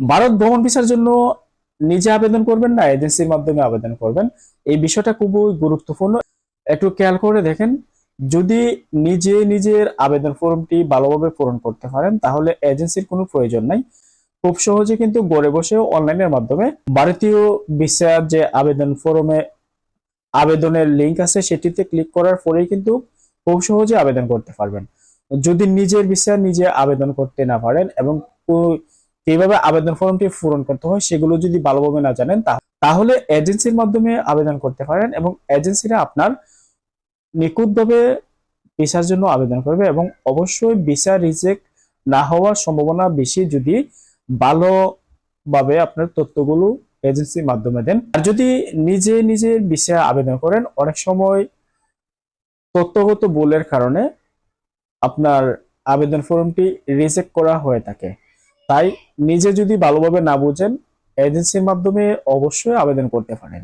ভারত ভ্রমণ ভিসার জন্য নিজে আবেদন করবেন না, এজেন্সির মাধ্যমে আবেদন করবেন। এই বিষয়টা খুবই গুরুত্বপূর্ণ। একটু খেয়াল করে দেখেন, যদি নিজে নিজের আবেদন ফর্মটি ভালোভাবে পূরণ করতে পারেন, তাহলে এজেন্সির কোনো প্রয়োজন নাই। খুব সহজে কিন্তু গড়ে বসেও অনলাইনের মাধ্যমে ভারতীয় ভিসার যে আবেদন ফর্মে আবেদনের লিঙ্ক আছে, সেটিতে ক্লিক করার পরেই কিন্তু খুব সহজে আবেদন করতে পারবেন। যদি নিজের ভিসা নিজে আবেদন করতে না পারেন এবং কীভাবে আবেদন ফর্মটি পূরণ করতে হয়, সেগুলো যদি ভালোভাবে না জানেন তাহলে এজেন্সির মাধ্যমে আবেদন করতে পারেন এবং এজেন্সিরা আপনার নিখুঁতভাবে ভিসার জন্য আবেদন করবে এবং অবশ্যই ভিসা রিজেক্ট না হওয়ার সম্ভাবনা বেশি যদি ভালোভাবে আপনার তথ্যগুলো এজেন্সির মাধ্যমে দেন। আর যদি নিজে নিজে ভিসা আবেদন করেন, অনেক সময় তথ্যগত ভুলের কারণে আপনার আবেদন ফর্মটি রিজেক্ট করা হয়ে থাকে। তাই নিজে যদি ভালোভাবে না বুঝেন এজেন্সির মাধ্যমে অবশ্যই আবেদন করতে পারেন।